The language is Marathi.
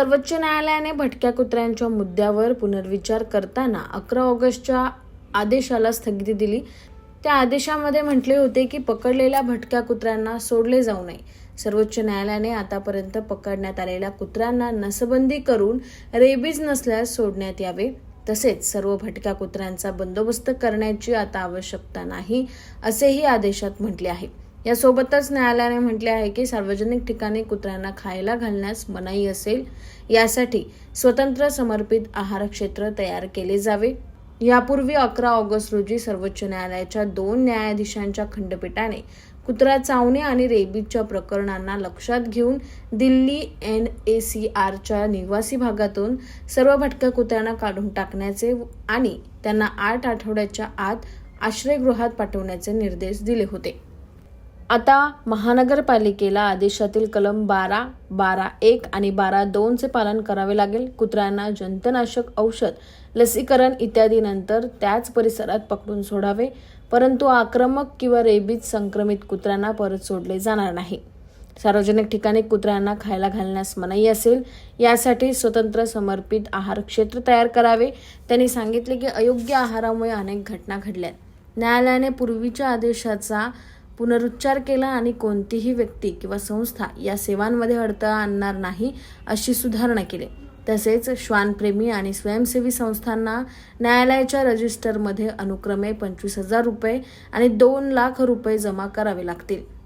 सर्वोच्च न्यायालयाने भटक्या कुत्र्यांच्या मुद्द्यावर पुनर्विचार करताना अकरा ऑगस्टच्या आदेशाला स्थगिती दिली. त्या आदेशामध्ये म्हटले होते की पकडलेल्या भटक्या कुत्र्यांना सोडले जाऊ नये. सर्वोच्च न्यायालयाने आतापर्यंत पकडण्यात आलेल्या कुत्र्यांना नसबंदी करून रेबीज नसल्यास सोडण्यात यावे. तसेच सर्व भटक्या कुत्र्यांचा बंदोबस्त करण्याची आता आवश्यकता नाही असेही आदेशात म्हटले आहे. यासोबतच न्यायालयाने म्हटले आहे की सार्वजनिक ठिकाणी कुत्र्यांना खायला घालण्यास मनाई असेल यासाठी स्वतंत्र समर्पित आहार क्षेत्र तयार केले जावे. यापूर्वी अकरा ऑगस्ट रोजी सर्वोच्च न्यायालयाच्या दोन न्यायाधीशांच्या खंडपीठाने कुत्रा चावणे आणि रेबीजच्या प्रकरणांना लक्षात घेऊन दिल्ली एन ए सी आरच्या निवासी भागातून सर्व भटक्या कुत्र्यांना काढून टाकण्याचे आणि त्यांना आठ आठवड्याच्या आत आश्रयगृहात पाठवण्याचे निर्देश दिले होते. आता महानगरपालिकेला आदेशातील कलम बारा बारा एक आणि बारा दोनचे पालन करावे लागेल. कुत्र्यांना जंतनाशक औषध लसीकरण इत्यादीनंतर त्याच परिसरात पकडून सोडावे. परंतु आक्रमक किंवा रेबीज संक्रमित कुत्र्यांना परत सोडले जाणार नाही. सार्वजनिक ठिकाणी कुत्र्यांना खायला घालण्यास मनाई असेल यासाठी स्वतंत्र समर्पित आहार क्षेत्र तयार करावे. त्यांनी सांगितले की अयोग्य आहारामुळे अनेक घटना घडल्या न्यायालयाने पूर्वीच्या आदेशाचा पुनरुच्चार केला आणि कोणतीही व्यक्ती किंवा संस्था या सेवांमध्ये अडथळा आणणार नाही अशी सुधारणा केली. तसेच श्वानप्रेमी आणि स्वयंसेवी संस्थांना न्यायालयाच्या रजिस्टरमध्ये अनुक्रमे पंचवीस हजार रुपये आणि दोन लाख रुपये जमा करावे लागतील.